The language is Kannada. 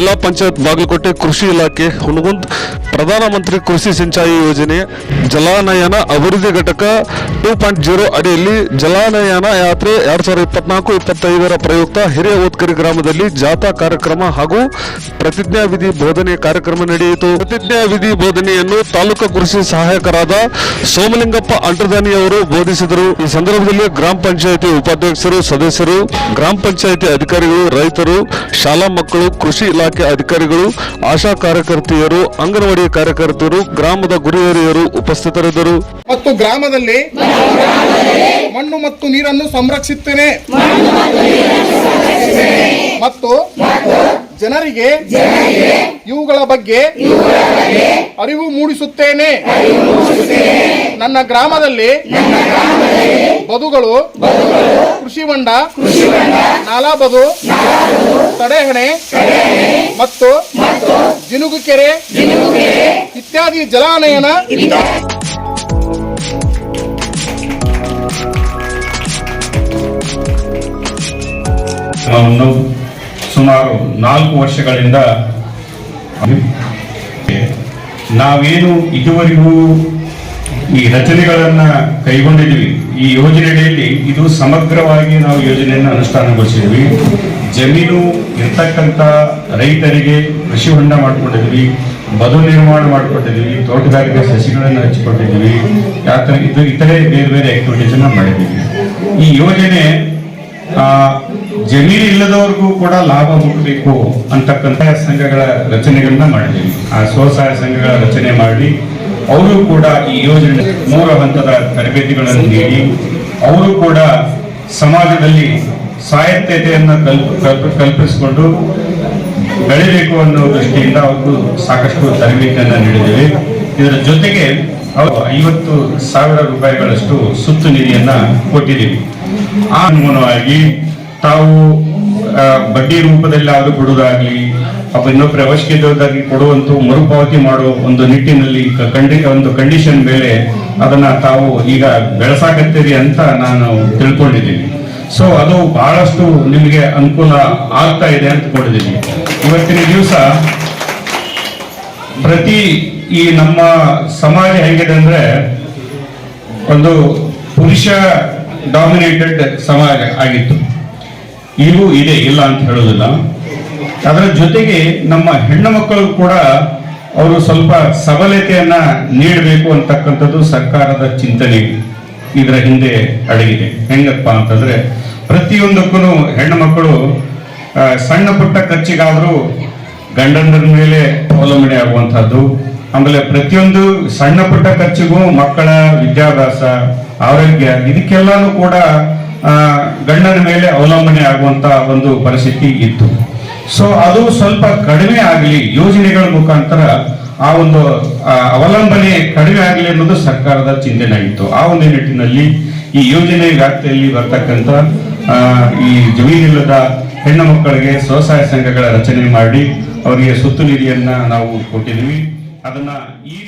ಜಿಲ್ಲಾ ಪಂಚಾಯತ್ ಬಾಗಲಕೋಟೆ ಕೃಷಿ ಇಲಾಖೆ ಹುನಗುಂದ್ ಪ್ರಧಾನಮಂತ್ರಿ ಕೃಷಿ ಸಿಂಚಾಯಿ ಯೋಜನೆ, ಜಲಾನಯನ ಅಭಿವೃದ್ಧಿ ಘಟಕ ಟೂ ಪಾಯಿಂಟ್ ಜೀರೋ ಅಡಿಯಲ್ಲಿ ಜಲಾನಯನ ಯಾತ್ರೆ ಎರಡ್ ಸಾವಿರದ ಇಪ್ಪತ್ನಾಲ್ಕು, ಇಪ್ಪತ್ತೈದರ ಪ್ರಯುಕ್ತ ಹಿರಿಯ ಓದ್ಕರಿ ಗ್ರಾಮದಲ್ಲಿ ಜಾಥಾ ಕಾರ್ಯಕ್ರಮ ಹಾಗೂ ಪ್ರತಿಜ್ಞಾ ವಿಧಿ ಬೋಧನೆ ಕಾರ್ಯಕ್ರಮ ನಡೆಯಿತು. ಪ್ರತಿಜ್ಞಾ ವಿಧಿ ಬೋಧನೆಯನ್ನು ತಾಲೂಕು ಕೃಷಿ ಸಹಾಯಕರಾದ ಸೋಮಲಿಂಗಪ್ಪ ಅಂಟರ್ದಾನಿಯವರು ಬೋಧಿಸಿದರು. ಈ ಸಂದರ್ಭದಲ್ಲಿ ಗ್ರಾಮ ಪಂಚಾಯಿತಿ ಉಪಾಧ್ಯಕ್ಷರು, ಸದಸ್ಯರು, ಗ್ರಾಮ ಪಂಚಾಯಿತಿ ಅಧಿಕಾರಿಗಳು, ರೈತರು, ಶಾಲಾ ಮಕ್ಕಳು, ಕೃಷಿ ಇಲಾಖೆ ಅಧಿಕಾರಿಗಳು, ಆಶಾ ಕಾರ್ಯಕರ್ತೆಯರು, ಅಂಗನವಾಡಿ ಕಾರ್ಯಕರ್ತರು, ಗ್ರಾಮದ ಗುರುವರಿಯರು ಉಪಸ್ಥಿತರಿದ್ದರು. ಮತ್ತು ಗ್ರಾಮದಲ್ಲಿ ಮಣ್ಣು ಮತ್ತು ನೀರನ್ನು ಸಂರಕ್ಷಿಸುತ್ತೇನೆ. ಮತ್ತು ಜನರಿಗೆ ಇವುಗಳ ಬಗ್ಗೆ ಅರಿವು ಮೂಡಿಸುತ್ತೇನೆ. ನನ್ನ ಗ್ರಾಮದಲ್ಲಿ ಬದುಗಳು, ಕೃಷಿ ಹೊಂಡ ನಾಲಾ ಬದು, ತಡೆಹಣೆ, ಮತ್ತು ಜಿನುಗು ಕೆರೆ ಇತ್ಯಾದಿ ಜಲಾನಯನ. ಸುಮಾರು ನಾಲ್ಕು ವರ್ಷಗಳಿಂದ ನಾವೇನು ಇದುವರೆಗೂ ಈ ರಚನೆಗಳನ್ನು ಕೈಗೊಂಡಿದ್ದೀವಿ. ಈ ಯೋಜನೆಯಲ್ಲಿ ಇದು ಸಮಗ್ರವಾಗಿ ನಾವು ಯೋಜನೆಯನ್ನು ಅನುಷ್ಠಾನಗೊಳಿಸಿದ್ವಿ. ಜಮೀನು ಇರ್ತಕ್ಕಂಥ ರೈತರಿಗೆ ಕೃಷಿ ಹೊಂಡ ಮಾಡಿಕೊಂಡಿದ್ವಿ ಬದು ನಿರ್ಮಾಣ ಮಾಡಿಕೊಟ್ಟಿದ್ವಿ ತೋಟಗಾರಿಕೆ ಸಸಿಗಳನ್ನು ಹಚ್ಚಿಕೊಟ್ಟಿದ್ವಿ ಯಾಕಂದ್ರೆ ಇದು ಇತರೆ ಬೇರೆ ಬೇರೆ ಆಕ್ಟಿವಿಟೀಸ್ ಅನ್ನ ಮಾಡಿದ್ದೀವಿ ಈ ಯೋಜನೆ ಜಮೀನು ಇಲ್ಲದವ್ರಿಗೂ ಕೂಡ ಲಾಭ ಮುಟ್ಟಬೇಕು ಅಂತಕ್ಕಂಥ ಸಂಘಗಳ ರಚನೆಗಳನ್ನ ಮಾಡಿದ್ದೀವಿ ಆ ಸ್ವಸಹಾಯ ಸಂಘಗಳ ರಚನೆ ಮಾಡಿ ಅವರು ಕೂಡ ಈ ಯೋಜನೆ ಮೂರು ಹಂತದ ತರಬೇತಿಗಳನ್ನು ನೀಡಿ, ಅವರು ಕೂಡ ಸಮಾಜದಲ್ಲಿ ಸ್ವಾಯತ್ತತೆಯನ್ನು ಕಲ್ಪ ಕಲ್ಪ, ಕಲ್ಪಿಸಿಕೊಂಡು ಬೆಳಿಬೇಕು ಅನ್ನೋ ದೃಷ್ಟಿಯಿಂದ ಅವರು ಸಾಕಷ್ಟು ತರಬೇತಿಯನ್ನು ನೀಡಿದ್ದೇವೆ. ಇದರ ಜೊತೆಗೆ ಅವರು ಐವತ್ತು ಸಾವಿರ ರೂಪಾಯಿಗಳಷ್ಟು ಸುತ್ತು ನಿಧಿಯನ್ನು ಕೊಟ್ಟಿದ್ದೀವಿ. ಆ ಅನುಗುಣವಾಗಿ ತಾವು ಬಡ್ಡಿ ರೂಪದಲ್ಲಿ ಆದರೂ ಕೊಡುವುದಾಗ್ಲಿ, ಅಥವಾ ಇನ್ನೊಬ್ಬರ ಅವಶ್ಯಕತೆಯಾಗಿ ಕೊಡುವಂತ ಮರುಪಾವತಿ ಮಾಡುವ ಒಂದು ನಿಟ್ಟಿನಲ್ಲಿ ಕಂಡಿ ಒಂದು ಕಂಡೀಷನ್ ಮೇಲೆ ಅದನ್ನ ತಾವು ಈಗ ಬೆಳೆಸಾಕತ್ತೀರಿ ಅಂತ ನಾನು ತಿಳ್ಕೊಂಡಿದ್ದೀನಿ. ಸೊ ಅದು ಬಹಳಷ್ಟು ನಿಮಗೆ ಅನುಕೂಲ ಆಗ್ತಾ ಇದೆ ಅಂತ ಕೊಡಿದ್ದೀನಿ ಇವತ್ತಿನ ದಿವಸ ಪ್ರತಿ ಈ ನಮ್ಮ ಸಮಾಜ ಹೇಗಿದೆ ಅಂದ್ರೆ ಒಂದು ಪುರುಷ ಡಾಮಿನೇಟೆಡ್ ಸಮಾಜ ಆಗಿತ್ತು. ಈಗೂ ಇದೆ, ಇಲ್ಲ ಅಂತ ಹೇಳೋದಿಲ್ಲ ಅದರ ಜೊತೆಗೆ ನಮ್ಮ ಹೆಣ್ಣು ಮಕ್ಕಳು ಕೂಡ ಅವರು ಸ್ವಲ್ಪ ಸಬಲತೆಯನ್ನ ನೀಡಬೇಕು ಅಂತಕ್ಕಂಥದ್ದು ಸರ್ಕಾರದ ಚಿಂತನೆ ಇದರ ಹಿಂದೆ ಅಡಗಿದೆ. ಹೆಂಗಪ್ಪ ಅಂತಂದ್ರೆ, ಪ್ರತಿಯೊಂದಕ್ಕೂ ಹೆಣ್ಣು ಮಕ್ಕಳು ಸಣ್ಣ ಪುಟ್ಟ ಖರ್ಚಿಗಾದ್ರೂ ಗಂಡಂದ್ರ ಮೇಲೆ ಅವಲಂಬನೆ ಆಗುವಂಥದ್ದು. ಆಮೇಲೆ ಪ್ರತಿಯೊಂದು ಸಣ್ಣ ಪುಟ್ಟ ಖರ್ಚಿಗೂ ಮಕ್ಕಳ ವಿದ್ಯಾಭ್ಯಾಸ, ಆರೋಗ್ಯ, ಇದಕ್ಕೆಲ್ಲಾನು ಕೂಡ ಗಂಡನ ಮೇಲೆ ಅವಲಂಬನೆ ಆಗುವಂತ ಒಂದು ಪರಿಸ್ಥಿತಿ ಇತ್ತು. ಸೊ ಅದು ಸ್ವಲ್ಪ ಕಡಿಮೆ ಆಗಲಿ, ಯೋಜನೆಗಳ ಮುಖಾಂತರ ಆ ಒಂದು ಅವಲಂಬನೆ ಕಡಿಮೆ ಆಗಲಿ ಅನ್ನೋದು ಸರ್ಕಾರದ ಚಿಂತನೆ ಆಗಿತ್ತು ಆ ಒಂದು ನಿಟ್ಟಿನಲ್ಲಿ ಈ ಯೋಜನೆ ವ್ಯಾಪ್ತಿಯಲ್ಲಿ ಬರ್ತಕ್ಕಂತ ಈ ಜಮೀನಿಲ್ಲದ ಹೆಣ್ಣು ಮಕ್ಕಳಿಗೆ ಸ್ವಸಹಾಯ ಸಂಘಗಳ ರಚನೆ ಮಾಡಿ ಅವರಿಗೆ ಸುತ್ತು ನಿಧಿಯನ್ನ ನಾವು ಕೊಟ್ಟಿದ್ವಿ ಅದನ್ನ ಈ